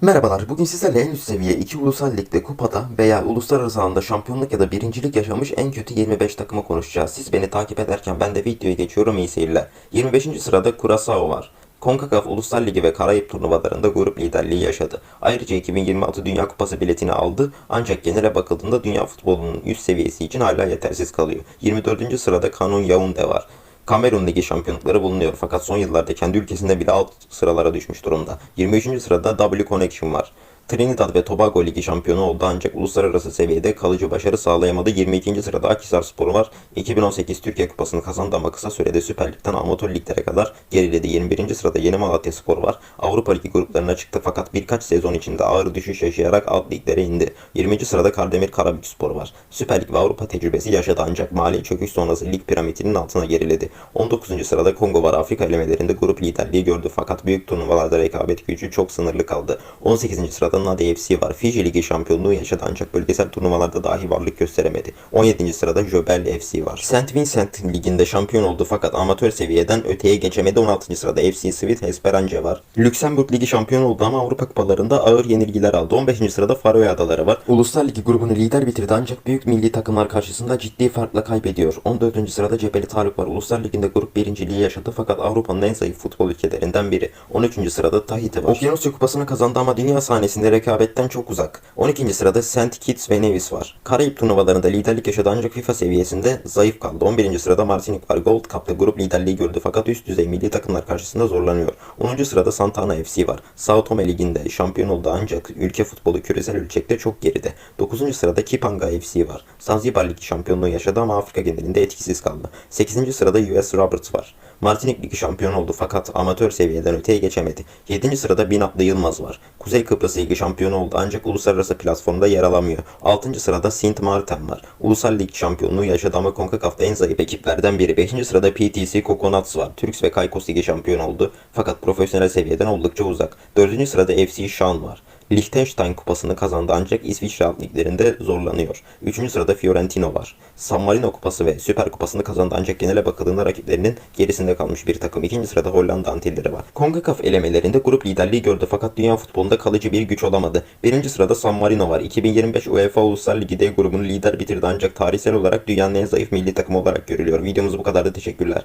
Merhabalar, bugün sizlerle en üst seviye iki ulusal ligde kupada veya uluslararası alanda şampiyonluk ya da birincilik yaşamış en kötü 25 takımı konuşacağız. Siz beni takip ederken ben de videoya geçiyorum iyi seyirler. 25. sırada Curaçao var. CONCACAF Uluslar Ligi ve Karayip turnuvalarında grup liderliği yaşadı. Ayrıca 2026 Dünya Kupası biletini aldı ancak genele bakıldığında dünya futbolunun üst seviyesi için hala yetersiz kalıyor. 24. sırada Canon Yaounde var. Kamerun Ligi şampiyonlukları bulunuyor fakat son yıllarda kendi ülkesinde bile alt sıralara düşmüş durumda. 23. sırada W Connection var. Trinidad ve Tobago Ligi şampiyonu oldu ancak uluslararası seviyede kalıcı başarı sağlayamadı. 22. sırada Akhisar Sporu var. 2018 Türkiye Kupası'nı kazandı ama kısa sürede Süper Lig'den amatör liglere kadar geriledi. 21. sırada Yeni Malatya Spor var. Avrupa Ligi gruplarına çıktı fakat birkaç sezon içinde ağır düşüş yaşayarak alt liglere indi. 20. sırada Kardemir Karabük Spor var. Süper Lig ve Avrupa tecrübesi yaşadı ancak mali çöküş sonrası lig piramidinin altına geriledi. 19. sırada Kongo var. Afrika elemelerinde grup liderliği gördü fakat büyük turnuvalarda rekabet gücü çok sınırlı kaldı. 18. sırada Nadi FC var. Fiji Ligi şampiyonluğu yaşadı ancak bölgesel turnuvalarda dahi varlık gösteremedi. 17. sırada Jobel FC var. St. Vincent Ligi'nde şampiyon oldu fakat amatör seviyeden öteye geçemedi. 16. sırada FC Sweet Esperance var. Lüksemburg Ligi şampiyon oldu ama Avrupa kupalarında ağır yenilgiler aldı. 15. sırada Faroe Adaları var. Uluslar Ligi grubunu lider bitirdi ancak büyük milli takımlar karşısında ciddi farkla kaybediyor. 14. sırada Cebeli Tarık var. Uluslar Ligi'nde grup birinciliği yaşadı fakat Avrupa'nın en zayıf futbol ülkelerinden biri. 13. sırada Tahiti var. Okyanusya Kupası'nı kazandı ama dünya sahnesinde rekabetten çok uzak. 12. sırada St. Kitts ve Nevis var. Karayip turnuvalarında liderlik yaşadı ancak FIFA seviyesinde zayıf kaldı. 11. sırada Martinique var. Gold Cup'ta grup liderliği gördü fakat üst düzey milli takımlar karşısında zorlanıyor. 10. sırada Santana FC var. Sao Tome Ligi'nde şampiyon oldu ancak ülke futbolu küresel ölçekte çok geride. 9. sırada Kipanga FC var. Zanzibar Ligi şampiyonluğu yaşadı ama Afrika genelinde etkisiz kaldı. 8. sırada US Roberts var. Martinik Ligi şampiyon oldu fakat amatör seviyeden öteye geçemedi. 7. sırada Binatlı Yılmaz var. Kuzey Kıbrıs Ligi şampiyonu oldu ancak uluslararası platformda yer alamıyor. 6. sırada Sint Maarten var. Ulusal Lig şampiyonluğu yaşadı ama CONCACAF'ta en zayıf ekiplerden biri. 5. sırada PTC Coconuts var. Türks ve Kaykos Ligi şampiyon oldu fakat profesyonel seviyeden oldukça uzak. 4. sırada FC Şan var. Liechtenstein kupasını kazandı ancak İsviçre alt liglerinde zorlanıyor. 3. sırada Fiorentino var. San Marino kupası ve Süper kupasını kazandı ancak genele bakıldığında rakiplerinin gerisinde kalmış bir takım. 2. sırada Hollanda Antilleri var. CONCACAF elemelerinde grup liderliği gördü fakat dünya futbolunda kalıcı bir güç olamadı. 1. sırada San Marino var. 2025 UEFA Uluslar Ligi D grubunu lider bitirdi ancak tarihsel olarak dünyanın en zayıf milli takımı olarak görülüyor. Videomuz bu kadardı. Teşekkürler.